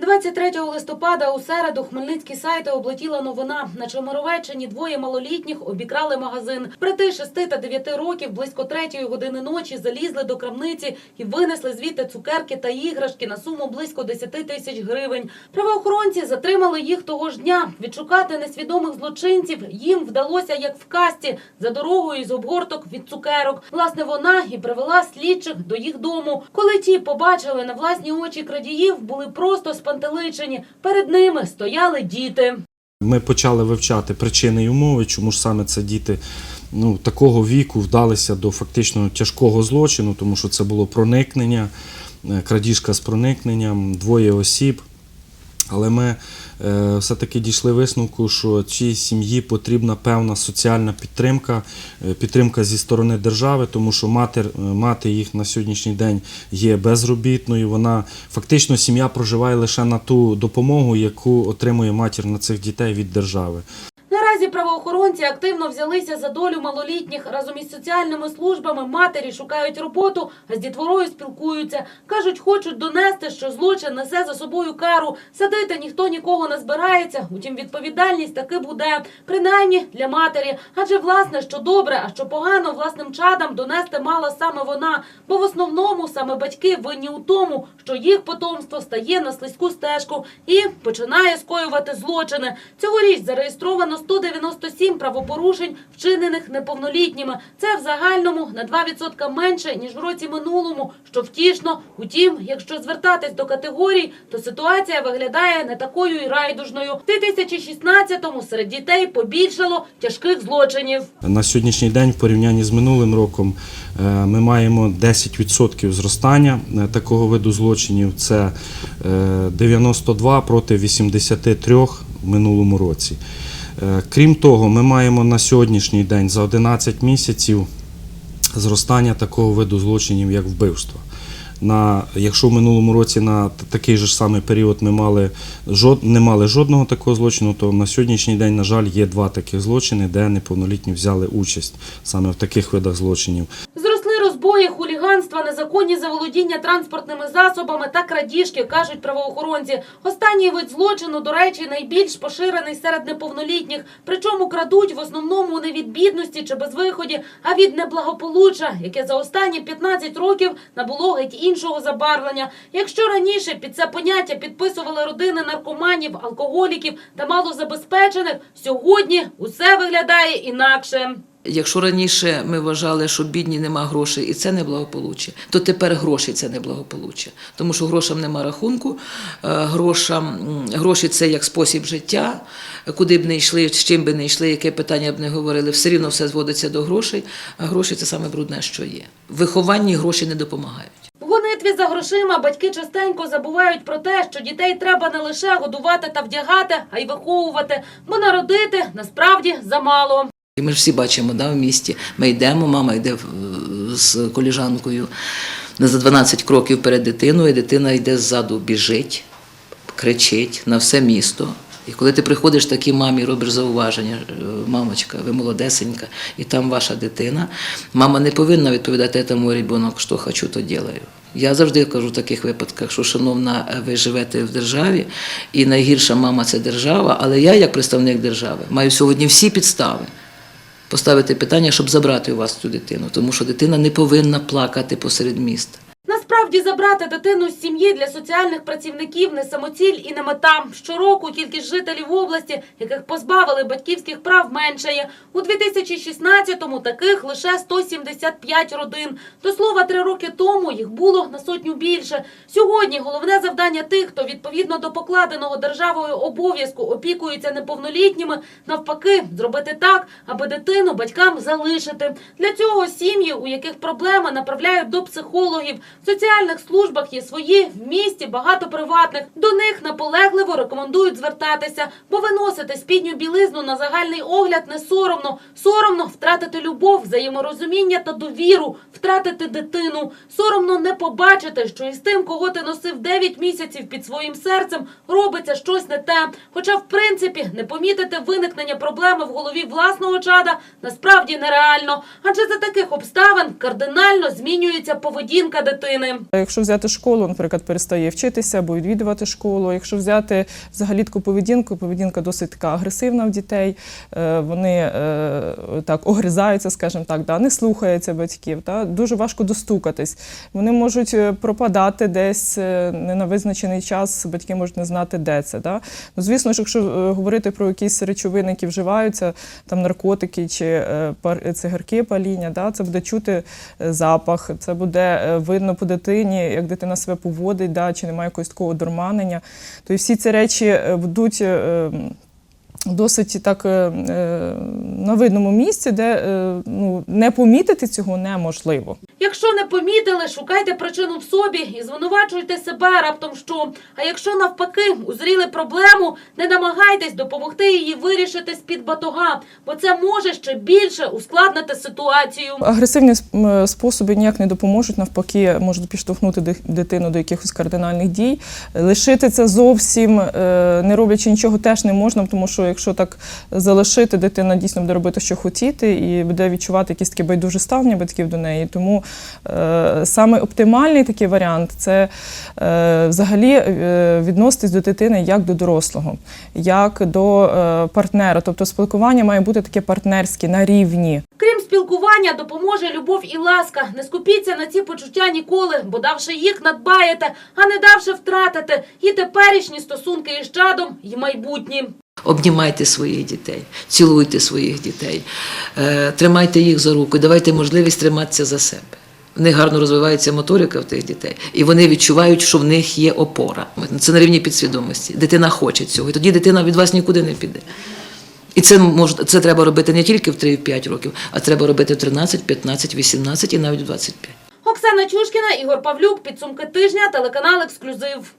23 листопада у середу хмельницькі сайти облетіла новина. На Чемеровеччині двоє малолітніх обікрали магазин. Брати 6 та 9 років близько 3 години ночі залізли до крамниці і винесли звідти цукерки та іграшки на суму близько 10 тисяч гривень. Правоохоронці затримали їх того ж дня. Відшукати несвідомих злочинців їм вдалося як в касті за дорогою з обгорток від цукерок. Власне, вона і привела слідчих до їх дому. Коли ті побачили на власні очі крадіїв, були просто спантеличені. Перед ними стояли діти. Ми почали вивчати причини і умови, чому ж саме це діти ну, такого віку вдалися до фактично тяжкого злочину, тому що це було проникнення, е, крадіжка з проникненням, двоє осіб. Але ми е, все-таки дійшли висновку, що цій сім'ї потрібна певна соціальна підтримка, е, підтримка зі сторони держави, тому що матер, е, мати їх на сьогоднішній день є безробітною. Вона фактично сім'я проживає лише на ту допомогу, яку отримує матір на цих дітей від держави. Правоохоронці активно взялися за долю малолітніх. Разом із соціальними службами матері шукають роботу, а з дітворою спілкуються. Кажуть, хочуть донести, що злочин несе за собою кару. Садити ніхто нікого не збирається. Утім, відповідальність таки буде, принаймні для матері. Адже власне, що добре, а що погано власним чадам донести мала саме вона. Бо в основному саме батьки винні у тому, що їх потомство стає на слизьку стежку і починає скоювати злочини. Цьогоріч зареєстровано 197 правопорушень, вчинених неповнолітніми. Це в загальному на 2% менше ніж в році минулому, що втішно. Утім, якщо звертатись до категорій, то ситуація виглядає не такою і райдужною. В 2016-му серед дітей побільшало тяжких злочинів. На сьогоднішній день, в порівнянні з минулим роком, е, ми маємо 10% зростання е, такого виду злочинів. Це е, 92 проти 83 в минулому році. Е, Крім того, ми маємо на сьогоднішній день за 11 місяців зростання такого виду злочинів, як вбивство. На, якщо в минулому році на такий же ж самий період ми мали жод, не мали жодного такого злочину, то на сьогоднішній день, на жаль, є два таких злочини, де неповнолітні взяли участь саме в таких видах злочинів. Розбої, хуліганства, незаконні заволодіння транспортними засобами та крадіжки, кажуть правоохоронці. Останній вид злочину, до речі, найбільш поширений серед неповнолітніх. Причому крадуть в основному не від бідності чи безвиході, а від неблагополуччя, яке за останні 15 років набуло геть іншого забарвлення. Якщо раніше під це поняття підписували родини наркоманів, алкоголіків та малозабезпечених, сьогодні усе виглядає інакше. Якщо раніше ми вважали, що бідні нема грошей і це неблагополуччя, то тепер гроші це неблагополуччя. Тому що грошам нема рахунку, е, грошам, гроші це як спосіб життя, куди б не йшли, з чим би не йшли, яке питання б не говорили, все рівно все зводиться до грошей, а гроші це саме брудне, що є. В вихованні гроші не допомагають. В гонитві за грошима батьки частенько забувають про те, що дітей треба не лише годувати та вдягати, а й виховувати, бо народити насправді замало. І ми ж всі бачимо да, в місті. Ми йдемо, мама йде з коліжанкою за 12 кроків перед дитиною, і дитина йде ззаду, біжить, кричить на все місто. І коли ти приходиш такій мамі, робиш зауваження, е, мамочка, ви молодесенька, і там ваша дитина, мама не повинна відповідати цьому ребенку, що хочу, то делаю. Я завжди кажу в таких випадках, що, шановна, ви живете в державі, і найгірша мама це держава, але я, як представник держави, маю сьогодні всі підстави поставити питання, щоб забрати у вас цю дитину, тому що дитина не повинна плакати посеред міста. Насправді забрати дитину з сім'ї для соціальних працівників не самоціль і не мета. Щороку кількість жителів області, яких позбавили батьківських прав, меншає. У 2016-му таких лише 175 родин. До слова, три роки тому їх було на сотню більше. Сьогодні головне завдання тих, хто відповідно до покладеного державою обов'язку опікується неповнолітніми, навпаки, зробити так, аби дитину батькам залишити. Для цього сім'ї, у яких проблеми, направляють до психологів. Соціальних службах є свої, в місті багато приватних. До них наполегливо рекомендують звертатися, бо виносити спідню білизну на загальний огляд не соромно. Соромно втратити любов, взаєморозуміння та довіру, втратити дитину. Соромно не побачити, що із тим, кого ти носив 9 місяців під своїм серцем, робиться щось не те. Хоча, в принципі, не помітити виникнення проблеми в голові власного чада насправді нереально. Адже за таких обставин кардинально змінюється поведінка дитини. Якщо взяти школу, наприклад, перестає вчитися або відвідувати школу. Якщо взяти взагалі таку поведінку, поведінка досить така агресивна в дітей. Е, Вони е, так огризаються, скажімо так, не слухаються батьків. Дуже важко достукатись. Вони можуть е, пропадати десь не на визначений час, батьки можуть не знати, де це. Ну, звісно ж, якщо говорити про якісь речовини, які вживаються, там наркотики чи цигарки паління, це буде чути запах, це буде видно по дитині, як дитина себе поводить, да, чи немає якогось такого дурманення. Тобто всі ці речі е, будуть. е, Досить так е, е, на видному місці, де е, ну, не помітити цього неможливо. Якщо не помітили, шукайте причину в собі і звинувачуйте себе раптом що. А якщо навпаки узріли проблему, не намагайтесь допомогти її вирішити з-під батога, бо це може ще більше ускладнити ситуацію. Агресивні способи ніяк не допоможуть, навпаки, можуть підштовхнути дитину до якихось кардинальних дій. Лишити це зовсім е, не роблячи нічого, теж не можна, тому що якщо так залишити, дитина дійсно буде робити, що хотіти, і буде відчувати якісь таке байдуже ставлення батьків до неї. Тому саме оптимальний такий варіант це е, взагалі е, відноситись до дитини як до дорослого, як до е, партнера. Тобто спілкування має бути таке партнерське на рівні. Крім спілкування, допоможе любов і ласка. Не скупіться на ці почуття ніколи, бо давши їх надбаєте, а не давши втратите і теперішні стосунки із чадом, і майбутні. Обнімайте своїх дітей, цілуйте своїх дітей, е, тримайте їх за руку, давайте можливість триматися за себе. В них гарно розвивається моторика в тих дітей, і вони відчувають, що в них є опора. Це на рівні підсвідомості. Дитина хоче цього, і тоді дитина від вас нікуди не піде. І це мож, це треба робити не тільки в 3-5 років, а треба робити в 13, 15, 18 і навіть в 25. Оксана Чушкіна, Ігор Павлюк, підсумки тижня, телеканал Ексклюзив.